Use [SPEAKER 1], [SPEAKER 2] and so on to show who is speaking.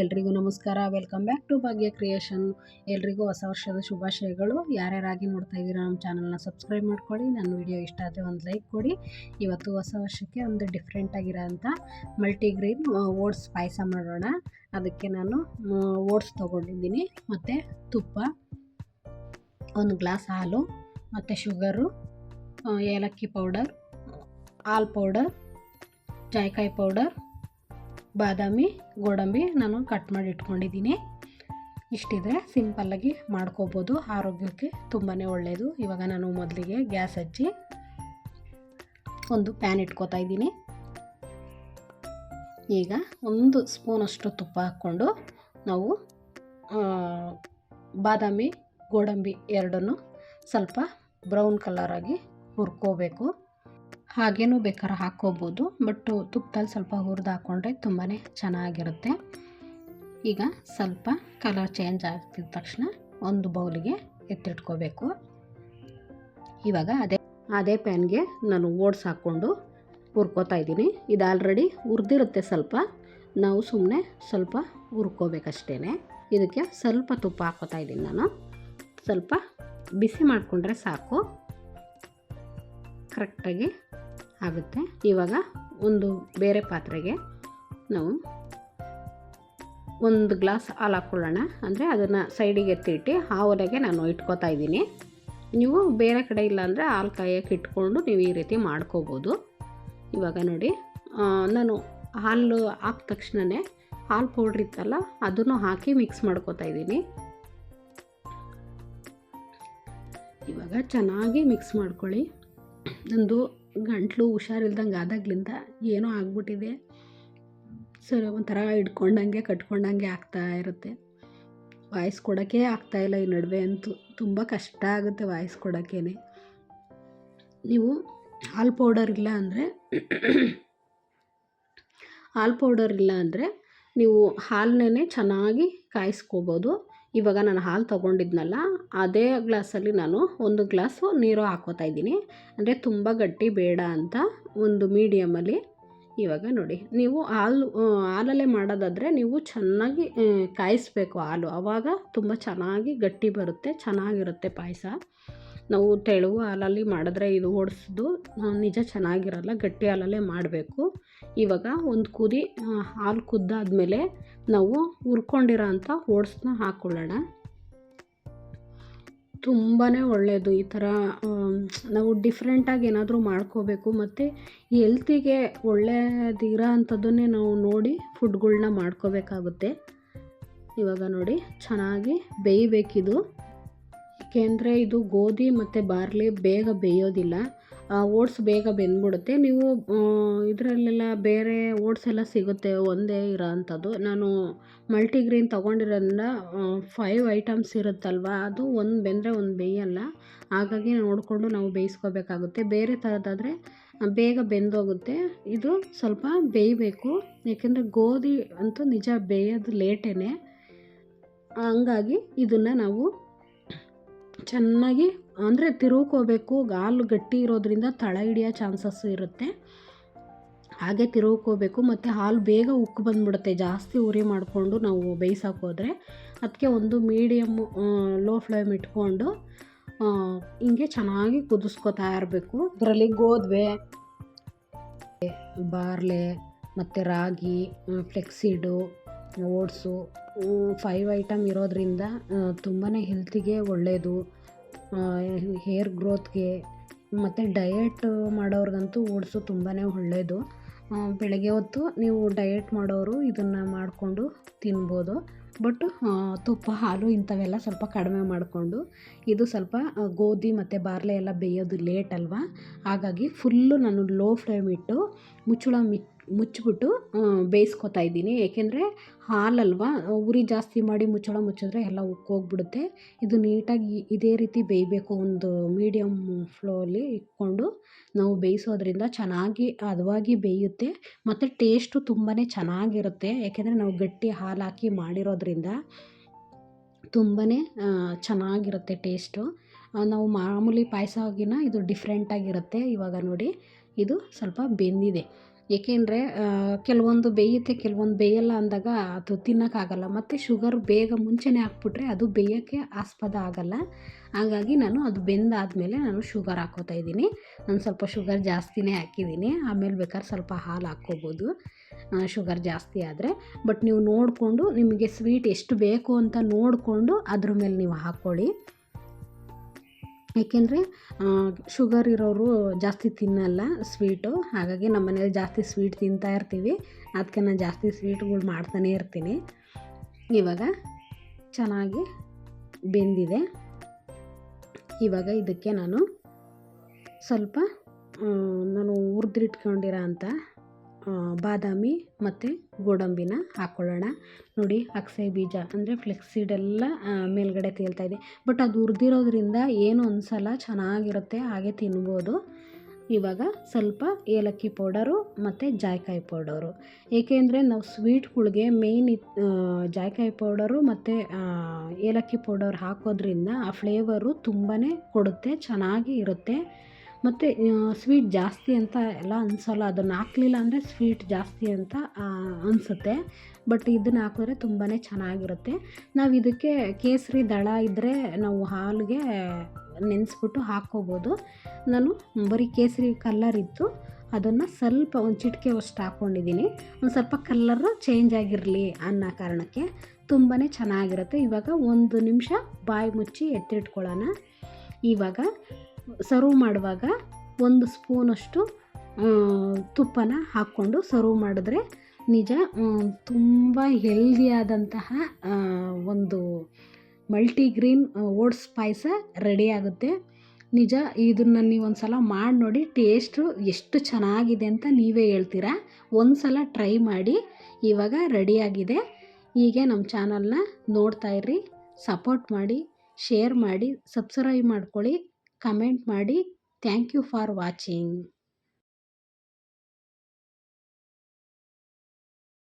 [SPEAKER 1] ಎಲ್ರಿಗೂ ನಮಸ್ಕಾರ. Welcome back to Bhagya creation ಎಲ್ರಿಗೂ ಹೊಸ ವರ್ಷದ ಶುಭಾಶಯಗಳು. ಯಾರ್ಯಾರಾಗಿ ನೋಡ್ತಾ ಇದ್ದೀರಾ ನಮ್ಮ ಚಾನಲ್ನ ಸಬ್ಸ್ಕ್ರೈಬ್ ಮಾಡ್ಕೊಳ್ಳಿ. ನನ್ನ ವಿಡಿಯೋ ಇಷ್ಟ ಆದರೆ ಒಂದು ಲೈಕ್ ಕೊಡಿ. ಇವತ್ತು ಹೊಸ ವರ್ಷಕ್ಕೆ ಒಂದು ಡಿಫ್ರೆಂಟ್ ಆಗಿರೋಂಥ ಮಲ್ಟಿಗ್ರೀನ್ ಓಟ್ಸ್ ಪಾಯಸ ಮಾಡೋಣ. ಅದಕ್ಕೆ ನಾನು ಓಟ್ಸ್ ತೊಗೊಂಡಿದ್ದೀನಿ. ಮತ್ತು ತುಪ್ಪ, ಒಂದು ಗ್ಲಾಸ್ ಹಾಲು, ಮತ್ತು ಶುಗರು ಏಲಕ್ಕಿ ಪೌಡರ್ ಹಾಲು ಪೌಡರ್ ಜಾಯ್ಕಾಯಿ ಪೌಡರ್ ಬಾದಾಮಿ, ಗೋಡಂಬಿ ನಾನು ಕಟ್ ಮಾಡಿ ಇಟ್ಕೊಂಡಿದ್ದೀನಿ. ಇಷ್ಟಿದ್ರೆ ಸಿಂಪಲ್ಲಾಗಿ ಮಾಡ್ಕೋಬೋದು. ಆರೋಗ್ಯಕ್ಕೆ ತುಂಬಾ ಒಳ್ಳೆಯದು ಇವಾಗ ನಾನು ಮೊದಲಿಗೆ ಗ್ಯಾಸ್ ಹಚ್ಚಿ ಒಂದು ಪ್ಯಾನ್ ಇಟ್ಕೋತಾ ಇದ್ದೀನಿ. ಈಗ ಒಂದು ಸ್ಪೂನಷ್ಟು ತುಪ್ಪ ಹಾಕ್ಕೊಂಡು ನಾವು ಬಾದಾಮಿ, ಗೋಡಂಬಿ ಎರಡನ್ನು ಸ್ವಲ್ಪ ಬ್ರೌನ್ ಕಲರಾಗಿ ಹುರ್ಕೋಬೇಕು. ಹಾಗೇನೂ ಬೇಕಾದ್ರೆ ಹಾಕ್ಕೋಬೋದು. ಬಟ್ಟು ತುಪ್ಪದಲ್ಲಿ ಸ್ವಲ್ಪ ಹುರಿದು ಹಾಕ್ಕೊಂಡ್ರೆ ತುಂಬಾ ಚೆನ್ನಾಗಿರುತ್ತೆ. ಈಗ ಸ್ವಲ್ಪ ಕಲರ್ ಚೇಂಜ್ ಆಗ್ತಿದ್ದ ತಕ್ಷಣ ಒಂದು ಬೌಲಿಗೆ ಎತ್ತಿಟ್ಕೋಬೇಕು. ಇವಾಗ ಅದೇ ಅದೇ ಪ್ಯಾನ್ಗೆ ನಾನು ಓಡ್ಸ್ ಹಾಕ್ಕೊಂಡು ಹುರ್ಕೋತಾ ಇದ್ದೀನಿ. ಇದು ಆಲ್ರೆಡಿ ಹುರಿದಿರುತ್ತೆ ಸ್ವಲ್ಪ. ನಾವು ಸುಮ್ಮನೆ ಸ್ವಲ್ಪ ಹುರ್ಕೋಬೇಕಷ್ಟೇ ಇದಕ್ಕೆ ಸ್ವಲ್ಪ ತುಪ್ಪ ಹಾಕೋತಾ ಇದ್ದೀನಿ ನಾನು. ಸ್ವಲ್ಪ ಬಿಸಿ ಮಾಡಿಕೊಂಡ್ರೆ ಸಾಕು. ಕರೆಕ್ಟಾಗಿ ಆಗುತ್ತೆ. ಇವಾಗ ಒಂದು ಬೇರೆ ಪಾತ್ರೆಗೆ ನಾವು ಒಂದು ಗ್ಲಾಸ್ ಹಾಲು ಹಾಕ್ಕೊಳ್ಳೋಣ ಅಂದರೆ ಅದನ್ನು ಸೈಡಿಗೆ ಎತ್ತಿಟ್ಟು ಆ ಒಲೆಗೆ ನಾನು ಇಟ್ಕೋತಾ ಇದ್ದೀನಿ. ನೀವು ಬೇರೆ ಕಡೆ ಇಲ್ಲ ಅಂದರೆ ಹಾಲು ಕಾಯಕ್ಕೆ ಇಟ್ಕೊಂಡು ನೀವು ಈ ರೀತಿ ಮಾಡ್ಕೋಬೋದು. ಇವಾಗ ನೋಡಿ ನಾನು ಹಾಲು ಹಾಕಿದ ತಕ್ಷಣವೇ ಹಾಲು ಪೌಡ್ರ್ ಇತ್ತಲ್ಲ, ಅದನ್ನು ಹಾಕಿ ಮಿಕ್ಸ್ ಮಾಡ್ಕೋತಾ ಇದ್ದೀನಿ. ಇವಾಗ ಚೆನ್ನಾಗಿ ಮಿಕ್ಸ್ ಮಾಡ್ಕೊಳ್ಳಿ. ನಂದು ಗಂಟ್ಲು ಹುಷಾರಿಲ್ದಂಗೆ ಆದಾಗ್ಲಿಂದ ಏನೋ ಆಗ್ಬಿಟ್ಟಿದೆ. ಸರಿ, ಒಂಥರ ಹಿಡ್ಕೊಂಡಂಗೆ, ಕಟ್ಕೊಂಡಂಗೆ ಆಗ್ತಾ ಇರುತ್ತೆ. ವಾಯ್ಸ್ ಕೊಡೋಕ್ಕೆ ಆಗ್ತಾಯಿಲ್ಲ ಈ ನಡುವೆ ಅಂತೂ. ತುಂಬ ಕಷ್ಟ ಆಗುತ್ತೆ ವಾಯ್ಸ್ ಕೊಡೋಕ್ಕೇ ನೀವು ಹಾಲು ಪೌಡರ್ ಇಲ್ಲ ಅಂದರೆ ಹಾಲು ಪೌಡರ್ ಇಲ್ಲ ಅಂದರೆ ನೀವು ಹಾಲನ್ನೇ ಚೆನ್ನಾಗಿ ಕಾಯಿಸ್ಕೋಬೋದು. ಇವಾಗ ನಾನು ಹಾಲು ತೊಗೊಂಡಿದ್ನಲ್ಲ, ಅದೇ ಗ್ಲಾಸಲ್ಲಿ ನಾನು ಒಂದು ಗ್ಲಾಸು ನೀರು ಹಾಕೋತಾ ಇದ್ದೀನಿ. ಅಂದರೆ ತುಂಬ ಗಟ್ಟಿ ಬೇಡ ಅಂತ ಒಂದು ಮೀಡಿಯಮಲ್ಲಿ ಇವಾಗ ನೋಡಿ. ನೀವು ಹಾಲು ಹಾಲಲ್ಲೇ ಮಾಡೋದಾದರೆ ನೀವು ಚೆನ್ನಾಗಿ ಕಾಯಿಸ್ಬೇಕು ಹಾಲು. ಆವಾಗ ತುಂಬ ಚೆನ್ನಾಗಿ ಗಟ್ಟಿ ಬರುತ್ತೆ, ಚೆನ್ನಾಗಿರುತ್ತೆ ಪಾಯಸ. ನಾವು ತೆಳುವು ಹಾಲಲ್ಲಿ ಮಾಡಿದ್ರೆ ಇದು ಓಡಿಸೋದು ನಿಜ ಚೆನ್ನಾಗಿರಲ್ಲ, ಗಟ್ಟಿ ಹಾಲಲ್ಲೇ ಮಾಡಬೇಕು. ಇವಾಗ ಒಂದು ಕುದಿ ಹಾಲು ಕುದ್ದಾದ್ಮೇಲೆ ನಾವು ಹುರ್ಕೊಂಡಿರೋ ಅಂಥ ಓಟ್ಸನ್ನ ಹಾಕ್ಕೊಳ್ಳೋಣ ತುಂಬಾ ಒಳ್ಳೆಯದು ಈ ಥರ ನಾವು ಡಿಫ್ರೆಂಟಾಗಿ ಏನಾದರೂ ಮಾಡ್ಕೋಬೇಕು, ಮತ್ತು ಹೆಲ್ತಿಗೆ ಒಳ್ಳೆಯದಿರೋ ಅಂಥದ್ದನ್ನೇ ನಾವು ನೋಡಿ ಫುಡ್ಗಳ್ನ ಮಾಡ್ಕೋಬೇಕಾಗುತ್ತೆ. ಇವಾಗ ನೋಡಿ, ಚೆನ್ನಾಗಿ ಬೇಯಬೇಕಿದು. ಏಕೆಂದರೆ ಇದು ಗೋಧಿ ಮತ್ತು ಬಾರ್ಲಿ ಬೇಗ ಬೇಯೋದಿಲ್ಲ. ಓಟ್ಸ್ ಬೇಗ ಬೆಂದ್ಬಿಡುತ್ತೆ. ನೀವು ಇದರಲ್ಲೆಲ್ಲ ಬೇರೆ ಓಟ್ಸ್ ಎಲ್ಲ ಸಿಗುತ್ತೆ ಒಂದೇ ಇರೋ ಅಂಥದ್ದು. ನಾನು ಮಲ್ಟಿಗ್ರೀನ್ ತೊಗೊಂಡಿರೋದ್ರಿಂದ ಫೈವ್ ಐಟಮ್ಸ್ ಇರುತ್ತಲ್ವ, ಅದು ಒಂದು ಬೆಂದರೆ ಒಂದು ಬೇಯಲ್ಲ. ಹಾಗಾಗಿ ನೋಡಿಕೊಂಡು ನಾವು ಬೇಯಿಸ್ಕೋಬೇಕಾಗುತ್ತೆ. ಬೇರೆ ಥರದಾದರೆ ಬೇಗ ಬೆಂದೋಗುತ್ತೆ. ಇದು ಸ್ವಲ್ಪ ಬೇಯಬೇಕು. ಏಕೆಂದರೆ ಗೋಧಿ ಅಂತೂ ನಿಜ ಬೇಯೋದು ಲೇಟೇ ಹಂಗಾಗಿ ಇದನ್ನು ನಾವು ಚೆನ್ನಾಗಿ, ಅಂದರೆ ತಿರುವ್ಕೋಬೇಕು. ಹಾಲು ಗಟ್ಟಿ ಇರೋದ್ರಿಂದ ತಳ ಹಿಡಿಯೋ ಚಾನ್ಸಸ್ ಇರುತ್ತೆ. ಹಾಗೆ ತಿರುವ್ಕೋಬೇಕು. ಮತ್ತು ಹಾಲು ಬೇಗ ಉಕ್ಕು ಬಂದ್ಬಿಡುತ್ತೆ. ಜಾಸ್ತಿ ಉರಿ ಮಾಡಿಕೊಂಡು ನಾವು ಬೇಯಿಸೋಕೆ ಹೋದರೆ ಅದಕ್ಕೆ ಒಂದು ಮೀಡಿಯಮ್ಮು ಲೋ ಫ್ಲೇಮ್ ಇಟ್ಕೊಂಡು ಹಿಂಗೆ ಚೆನ್ನಾಗಿ ಕುದಿಸ್ಕೊತಾ ಇರಬೇಕು. ಅದರಲ್ಲಿ ಗೋಧಿ ಬಾರ್ಲೆ, ಮತ್ತು ragi flaxseed oats five item ಇರೋದ್ರಿಂದ ತುಂಬಾ ಹೆಲ್ತಿಗೆ ಒಳ್ಳೆಯದು ಹೇರ್ ಗ್ರೋತ್ಗೆ ಮತ್ತು ಡಯೆಟ್ ಮಾಡೋರ್ಗಂತೂ ಓಟ್ಸು ತುಂಬಾ ಒಳ್ಳೆಯದು ಬೆಳಗ್ಗೆ ಹೊತ್ತು ನೀವು ಡಯೆಟ್ ಮಾಡೋರು ಇದನ್ನು ಮಾಡಿಕೊಂಡು ತಿನ್ಬೋದು. ಬಟ್ ತುಪ್ಪ, ಹಾಲು ಇಂಥವೆಲ್ಲ ಸ್ವಲ್ಪ ಕಡಿಮೆ ಮಾಡಿಕೊಂಡು, ಇದು ಸ್ವಲ್ಪ ಗೋಧಿ ಮತ್ತು ಬಾರ್ಲೆ ಎಲ್ಲ ಬೇಯೋದು ಲೇಟ್ ಅಲ್ವಾ? ಹಾಗಾಗಿ ಫುಲ್ಲು ನಾನು ಲೋ ಫ್ಲೇಮ್ ಇಟ್ಟು, ಮುಚ್ಚಳ ಮಿ ಮುಚ್ಚಿಬಿಟ್ಟು ಬೇಯಿಸ್ಕೊತಾ ಇದ್ದೀನಿ. ಏಕೆಂದರೆ ಹಾಲಲ್ವಾ, ಉರಿ ಜಾಸ್ತಿ ಮಾಡಿ ಮುಚ್ಚಳ ಮುಚ್ಚಿದ್ರೆ ಎಲ್ಲ ಉಕ್ಕೋಗ್ಬಿಡುತ್ತೆ. ಇದು ನೀಟಾಗಿ ಇದೇ ರೀತಿ ಬೇಯಬೇಕು. ಒಂದು ಮೀಡಿಯಮ್ ಫ್ಲೋಲಿ ಇಟ್ಕೊಂಡು ನಾವು ಬೇಯಿಸೋದ್ರಿಂದ ಚೆನ್ನಾಗಿ, ಹದವಾಗಿ ಬೇಯುತ್ತೆ. ಮತ್ತು ಟೇಸ್ಟು ತುಂಬಾ ಚೆನ್ನಾಗಿರುತ್ತೆ. ಏಕೆಂದರೆ ನಾವು ಗಟ್ಟಿ ಹಾಲು ಹಾಕಿ ಮಾಡಿರೋದ್ರಿಂದ ತುಂಬಾ ಚೆನ್ನಾಗಿರುತ್ತೆ ಟೇಸ್ಟು. ನಾವು ಮಾಮೂಲಿ ಪಾಯಸ ಆಗಿನ ಇದು ಡಿಫ್ರೆಂಟಾಗಿರುತ್ತೆ ಇವಾಗ ನೋಡಿ ಇದು ಸ್ವಲ್ಪ ಬೆಂದಿದೆ. ಏಕೆಂದರೆ ಕೆಲವೊಂದು ಬೇಯುತ್ತೆ, ಕೆಲವೊಂದು ಬೇಯಲ್ಲ ಅಂದಾಗ ಅದು ತಿನ್ನೋಕ್ಕಾಗಲ್ಲ. ಮತ್ತು ಶುಗರ್ ಬೇಗ ಮುಂಚೆನೇ ಹಾಕ್ಬಿಟ್ರೆ ಅದು ಬೇಯೋಕ್ಕೆ ಆಸ್ಪದ ಆಗಲ್ಲ. ಹಾಗಾಗಿ ನಾನು ಅದು ಬೆಂದಾದಮೇಲೆ ನಾನು ಶುಗರ್ ಹಾಕ್ಕೋತಾ ಇದ್ದೀನಿ. ನಾನು ಸ್ವಲ್ಪ ಶುಗರ್ ಜಾಸ್ತಿನೇ ಹಾಕಿದ್ದೀನಿ. ಆಮೇಲೆ ಬೇಕಾದ್ರೆ ಸ್ವಲ್ಪ ಹಾಲು ಹಾಕ್ಕೋಬೋದು. ಶುಗರ್ ಜಾಸ್ತಿ ಆದರೆ. ಬಟ್ ನೀವು ನೋಡಿಕೊಂಡು, ನಿಮಗೆ ಸ್ವೀಟ್ ಎಷ್ಟು ಬೇಕು ಅಂತ ನೋಡಿಕೊಂಡು ಅದ್ರ ಮೇಲೆ ನೀವು ಹಾಕ್ಕೊಳ್ಳಿ. ಏಕೆಂದರೆ ಶುಗರ್ ಇರೋರು ಜಾಸ್ತಿ ತಿನ್ನಲ್ಲ ಸ್ವೀಟು. ಹಾಗಾಗಿ ನಮ್ಮ ಮನೇಲಿ ಜಾಸ್ತಿ ಸ್ವೀಟ್ ತಿಂತಾ ಇರ್ತೀವಿ. ಅದಕ್ಕೆ ನಾನು ಜಾಸ್ತಿ ಸ್ವೀಟ್ಗಳು ಮಾಡ್ತಾನೇ ಇರ್ತೀನಿ. ಇವಾಗ ಚೆನ್ನಾಗಿ ಬೆಂದಿದೆ. ಇವಾಗ ಇದಕ್ಕೆ ನಾನು ಸ್ವಲ್ಪ ನಾನು ಹುರ್ದಿಟ್ಕೊಂಡಿರೋ ಅಂಥ ಬಾದಾಮಿ ಮತ್ತು ಗೋಡಂಬಿನ ಹಾಕ್ಕೊಳ್ಳೋಣ ನೋಡಿ ಅಕ್ಸೆ ಬೀಜ ಅಂದರೆ ಫ್ಲೆಕ್ಸೀಡೆಲ್ಲ ಮೇಲ್ಗಡೆ ತೇಲ್ತಾ ಇದೆ. ಬಟ್ ಅದು ಹುರಿದಿರೋದ್ರಿಂದ ಏನು ಅನಿಸಲ್ಲ ಚೆನ್ನಾಗಿರುತ್ತೆ, ಹಾಗೆ ತಿನ್ಬೋದು. ಇವಾಗ ಸ್ವಲ್ಪ ಏಲಕ್ಕಿ ಪೌಡರು ಮತ್ತು ಜಾಯ್ಕಾಯಿ ಪೌಡರು. ಏಕೆಂದರೆ ನಾವು ಸ್ವೀಟ್ಗಳಿಗೆ ಮೇಯ್ನ್ ಜಾಯ್ಕಾಯಿ ಪೌಡರು ಮತ್ತು ಏಲಕ್ಕಿ ಪೌಡರ್ ಹಾಕೋದ್ರಿಂದ ಆ ಫ್ಲೇವರು ತುಂಬಾ ಕೊಡುತ್ತೆ, ಚೆನ್ನಾಗಿ ಇರುತ್ತೆ. ಮತ್ತು ಸ್ವೀಟ್ ಜಾಸ್ತಿ ಅಂತ ಎಲ್ಲ ಅನಿಸಲ್ಲ. ಅದನ್ನು ಹಾಕ್ಲಿಲ್ಲ ಅಂದರೆ ಸ್ವೀಟ್ ಜಾಸ್ತಿ ಅಂತ ಅನಿಸುತ್ತೆ. ಬಟ್ ಇದನ್ನು ಹಾಕಿದ್ರೆ ತುಂಬಾ ಚೆನ್ನಾಗಿರುತ್ತೆ. ನಾವು ಇದಕ್ಕೆ ಕೇಸರಿ ದಳ ಇದ್ದರೆ ನಾವು ಹಾಲಿಗೆ ನೆನೆಸ್ಬಿಟ್ಟು ಹಾಕ್ಕೋಬೋದು. ನಾನು ಬರೀ ಕೇಸರಿ ಕಲ್ಲರ್ ಇತ್ತು. ಅದನ್ನು ಸ್ವಲ್ಪ ಒಂದು ಚಿಟಿಕೆ ಅಷ್ಟು ಹಾಕ್ಕೊಂಡಿದ್ದೀನಿ ಒಂದು ಸ್ವಲ್ಪ ಕಲ್ಲರು ಚೇಂಜ್ ಆಗಿರಲಿ ಅನ್ನೋ ಕಾರಣಕ್ಕೆ ತುಂಬಾ ಚೆನ್ನಾಗಿರುತ್ತೆ. ಇವಾಗ ಒಂದು ನಿಮಿಷ ಬಾಯಿ ಮುಚ್ಚಿ ಎತ್ತಿಟ್ಕೊಳ್ಳೋಣ. ಇವಾಗ ಸರ್ವ್ ಮಾಡುವಾಗ ಒಂದು ಸ್ಪೂನಷ್ಟು ತುಪ್ಪನ ಹಾಕ್ಕೊಂಡು ಸರ್ವ್ ಮಾಡಿದ್ರೆ ನಿಜ ತುಂಬ ಹೆಲ್ದಿಯಾದಂತಹ ಒಂದು ಮಲ್ಟಿಗ್ರೀನ್ ಓಟ್ಸ್ ಪಾಯಸ ರೆಡಿ ಆಗುತ್ತೆ. ನಿಜ, ಇದನ್ನು ನೀವು ಒಂದು ಸಲ ಮಾಡಿ ನೋಡಿ ಟೇಸ್ಟು ಎಷ್ಟು ಚೆನ್ನಾಗಿದೆ ಅಂತ ನೀವೇ ಹೇಳ್ತೀರಾ? ಒಂದು ಸಲ ಟ್ರೈ ಮಾಡಿ, ಇವಾಗ ರೆಡಿಯಾಗಿದೆ ಹೀಗೆ ನಮ್ಮ ಚಾನಲ್ನ ನೋಡ್ತಾಯಿರ್ರಿ ಸಪೋರ್ಟ್ ಮಾಡಿ ಶೇರ್ ಮಾಡಿ ಸಬ್ಸ್ಕ್ರೈಬ್ ಮಾಡ್ಕೊಳ್ಳಿ. ಕಮೆಂಟ್ ಮಾಡಿ ಥ್ಯಾಂಕ್ ಯು ಫಾರ್ ವಾಚಿಂಗ್